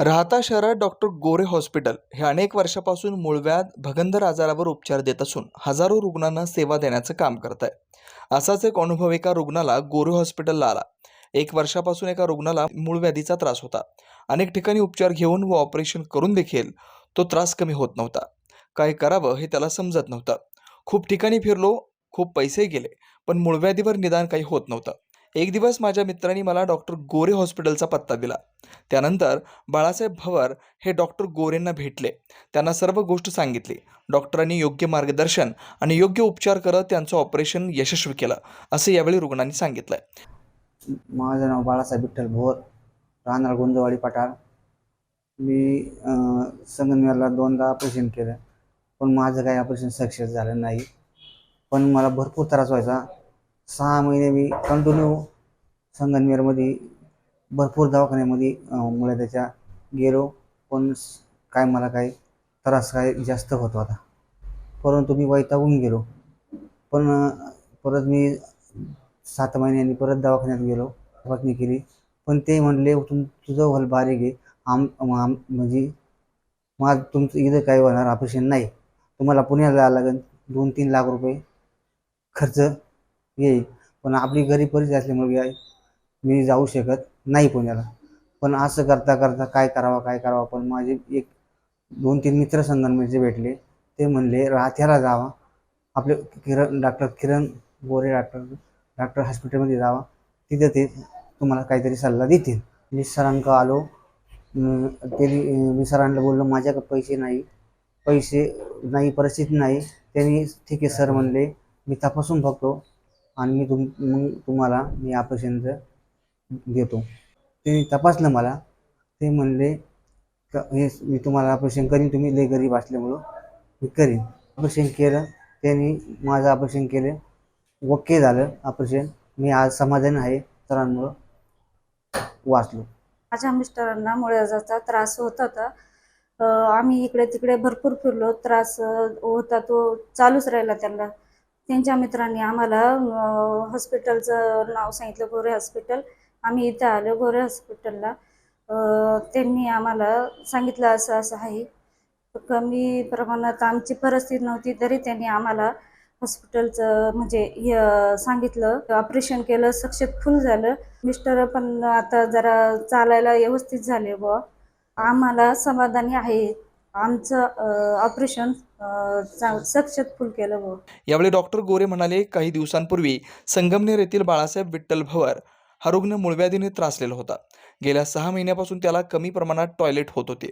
राहता शहरात डॉक्टर गोरे हॉस्पिटल हे अनेक वर्षापासून मूळव्याध भगंदर आजारावर उपचार देत असून हजारो रुग्णांना सेवा देण्याचं काम करत आहे. असाच एक अनुभव एका रुग्णाला गोरे हॉस्पिटलला आला. एक वर्षापासून एका रुग्णाला मूळव्याधीचा त्रास होता. अनेक ठिकाणी उपचार घेऊन व ऑपरेशन करून देखील तो त्रास कमी होत नव्हता. काय करावं हे त्याला समजत नव्हतं. खूप ठिकाणी फिरलो खूप पैसे गेले पण मूळव्याधीवर निदान काही होत नव्हतं. एक दिवस माझ्या मित्रांनी मला डॉक्टर गोरे हॉस्पिटलचा पत्ता दिला. त्यानंतर बाळासाहेब भवर हे डॉक्टर गोरेंना भेटले. त्यांना सर्व गोष्ट सांगितली. डॉक्टरांनी योग्य मार्गदर्शन आणि योग्य उपचार करत त्यांचं ऑपरेशन यशस्वी केलं असं यावेळी रुग्णांनी सांगितलंय. माझं नाव बाळासाहेब विठ्ठल भोर राहणार गुंजवाडी पठार. मी अं, संगमनेरला दोनदा ऑपरेशन केलं पण माझं काही ऑपरेशन सक्सेस झालं नाही. पण मला भरपूर त्रास व्हायचा. सहा महिने मी कंटिन्यू संगमनेरमध्ये भरपूर दवाखान्यामध्ये मुळे त्याच्या गेलो. पण काय मला काही त्रास काय जास्त होतो आता. परंतु मी वैतागून गेलो. पण परत मी सात महिन्यांनी परत दवाखान्यात गेलो तपासणी केली. पण ते म्हणले तुम तुझं व्हल बारीक आहे. आम आम म्हणजे माझ तुमचं इथं काही होणार ऑपरेशन नाही. तुम्हाला पुण्याला जायला लागेल. दोन तीन लाख रुपये खर्च येईल. पण आपली घरी परिस्थिती असल्यामुळे काय मी जाऊ शकत नाही पुण्याला. पण असं करता करता काय करावं काय करावं? पण माझे एक दोन तीन मित्र संगमनेरचे म्हणजे भेटले. ते म्हणले राथ्याला जावा. आपले Kiran doctor Kiran Gore doctor doctor हॉस्पिटलमध्ये जावा. तिथे ते तुम्हाला काहीतरी सल्ला देतील. मी सरांक आलो. अं, अं, मी सरांना बोललो माझ्याकडे पैसे नाही. पैसे नाही परिस्थिती नाही. त्यांनी ठीक आहे सर म्हणले. मी तपासून बघतो. आणि मी तुम मग तुम्हाला मी ऑपरेशनचं देतो. त्यांनी तपासलं मला. ते म्हणले का हे मी तुम्हाला ऑपरेशन करीन तुम्ही लय गरीब असल्यामुळं मी करीन. ऑपरेशन केलं त्यांनी माझं ऑपरेशन केलं. ओके झालं ऑपरेशन मी आज समाधान आहे सरांमुळं वाचलो. माझ्या मिस्टरांना मुळव्याधाचा त्रास होत होता. आम्ही इकडे तिकडे भरपूर फिरलो. त्रास होता तो चालूच राहिला त्यांना. त्यांच्या मित्रांनी आम्हाला हॉस्पिटलचं नाव सांगितलं गोरे हॉस्पिटल. आम्ही इथं आलो गोरे हॉस्पिटलला. त्यांनी आम्हाला सांगितलं असं असं आहे. कमी प्रमाणात आमची परिस्थिती नव्हती तरी त्यांनी आम्हाला हॉस्पिटलचं म्हणजे सांगितलं. ऑपरेशन केलं सक्सेसफुल झालं. मिस्टर पण आता जरा चालायला व्यवस्थित झाले बुवा. आम्हाला समाधानी आहे आमचं ऑपरेशन सक्सेसफुल केलं यावेळी डॉक्टर गोरे म्हणाले काही दिवसांपूर्वी संगमनेर येथील बाळासाहेब विठ्ठल भवर हा रुग्ण मुळव्याधीने त्रासलेला होता. गेल्या सहा महिन्यापासून त्याला कमी प्रमाणात टॉयलेट होत होते.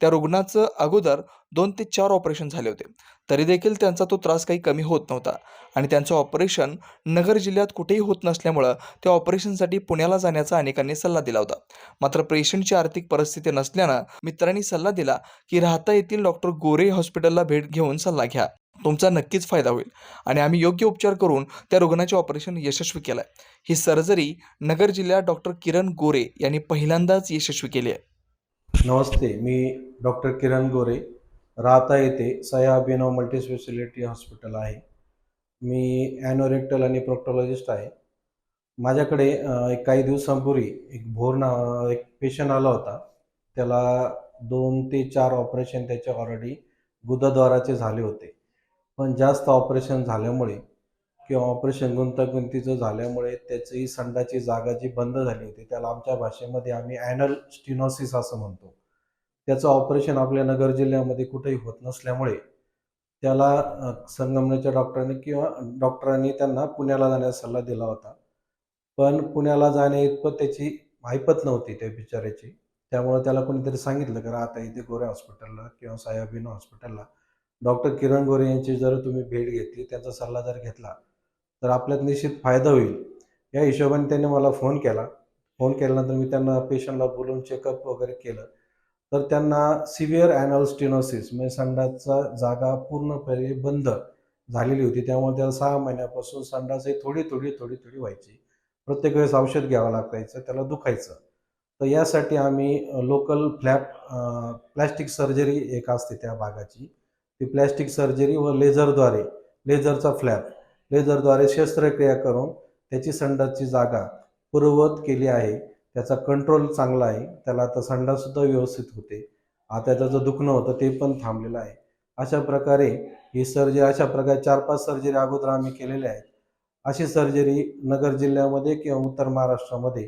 त्या रुग्णाचं अगोदर दोन ते चार ऑपरेशन झाले होते. तरी देखील त्यांचा तो त्रास काही कमी होत नव्हता. आणि त्यांचं ऑपरेशन नगर जिल्ह्यात कुठेही होत नसल्यामुळं त्या ऑपरेशनसाठी पुण्याला जाण्याचा अनेकांनी सल्ला दिला होता. मात्र पेशंटची आर्थिक परिस्थिती नसल्यानं मित्रांनी सल्ला दिला की राहता येथील डॉक्टर गोरे हॉस्पिटलला भेट घेऊन सल्ला घ्या. तुमचा नक्कीच फायदा होईल. आणि आम्ही योग्य उपचार करून त्या रुग्णाचे ऑपरेशन यशस्वी केलं आहे ही सर्जरी नगर जिल्ह्यात डॉक्टर किरण गोरे यांनी पहिल्यांदाच यशस्वी केली आहे. नमस्ते मी डॉक्टर किरण गोरे राहता येथे सया अभिनव मल्टीस्पेशालिटी हॉस्पिटल आहे. मी ॲनोरेक्टल आणि प्रोक्टॉलॉजिस्ट आहे. माझ्याकडे एक काही दिवसांपूर्वी एक भोर ना एक पेशंट आला होता. त्याला दोन ते चार ऑपरेशन त्याचे ऑलरेडी गुदद्वाराचे झाले होते. पण जास्त ऑपरेशन झाल्यामुळे किंवा ऑपरेशन गुंतागुंतीचं झाल्यामुळे त्याची संडाची जागा जी बंद झाली होती त्याला आमच्या भाषेमध्ये आम्ही ॲनल स्टिनॉसिस असं म्हणतो. त्याचं ऑपरेशन आपल्या नगर जिल्ह्यामध्ये कुठेही होत नसल्यामुळे त्याला संगमनेरच्या डॉक्टरांनी किंवा डॉक्टरांनी त्यांना पुण्याला जाण्याचा सल्ला दिला होता. पण पुण्याला जाण्या इतपत त्याची ऐपत नव्हती त्या बिचाऱ्याची. त्यामुळे त्याला कोणीतरी सांगितलं की आता इथे गोरे हॉस्पिटलला किंवा सायाबीन हॉस्पिटलला. डॉक्टर किरण गोरे यांची जर तुम्ही भेट घेतली त्यांचा सल्ला जर घेतला तर आपल्यात निश्चित फायदा होईल. या हिशोबाने त्यांनी मला फोन केला. फोन केल्यानंतर मी त्यांना पेशंटला बोलून चेकअप वगैरे केलं. तर त्यांना सिव्हिअर ॲनल स्टिनोसिस म्हणजे संडासचा जागा पूर्णपणे बंद झालेली होती. त्यामुळे त्याला सहा महिन्यापासून संडास हे थोडी थोडी थोडी थोडी व्हायची. प्रत्येक वेळेस औषध घ्यावं लागायचं त्याला दुखायचं. तर यासाठी आम्ही लोकल फ्लॅप प्लॅस्टिक सर्जरी एक असते त्या भागाची. ती प्लॅस्टिक सर्जरी व लेझरद्वारे लेझरचा फ्लॅप लेझरद्वारे शस्त्रक्रिया करून त्याची संडासची जागा पूर्ववत केली आहे. त्याचा कंट्रोल चांगला आहे. त्याला आता संडाससुद्धा व्यवस्थित होते. आता त्याचं दुखणं होतं ते पण थांबलेलं आहे. अशा प्रकारे ही सर्जरी अशा प्रकारे चार पाच सर्जरी अगोदर आम्ही केलेल्या आहेत. अशी सर्जरी नगर जिल्ह्यामध्ये किंवा उत्तर महाराष्ट्रामध्ये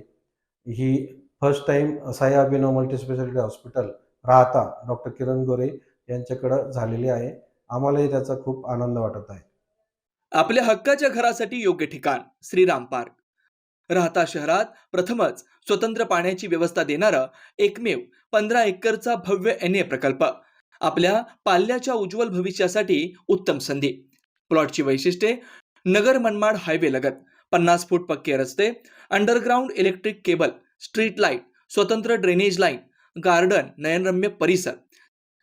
ही first time Sai Abhinav multispeciality hospital Rahata. Doctor Kiran Gore यांच्याकडं झालेली आहे. आम्हालाही त्याचा खूप आनंद वाटत आहे. आपल्या हक्काच्या घरासाठी योग्य ठिकाण श्रीराम पार्क. राहता शहरात प्रथमच स्वतंत्र पाण्याची व्यवस्था देणारं एकमेव पंधरा एकरचा भव्य एन ए प्रकल्प. आपल्या पाल्याच्या उज्ज्वल भविष्यासाठी उत्तम संधी. प्लॉटची वैशिष्ट्ये नगर मनमाड हायवे लगत पन्नास फूट पक्के रस्ते underground electric cable street light स्वतंत्र ड्रेनेज लाईन गार्डन नयनरम्य परिसर.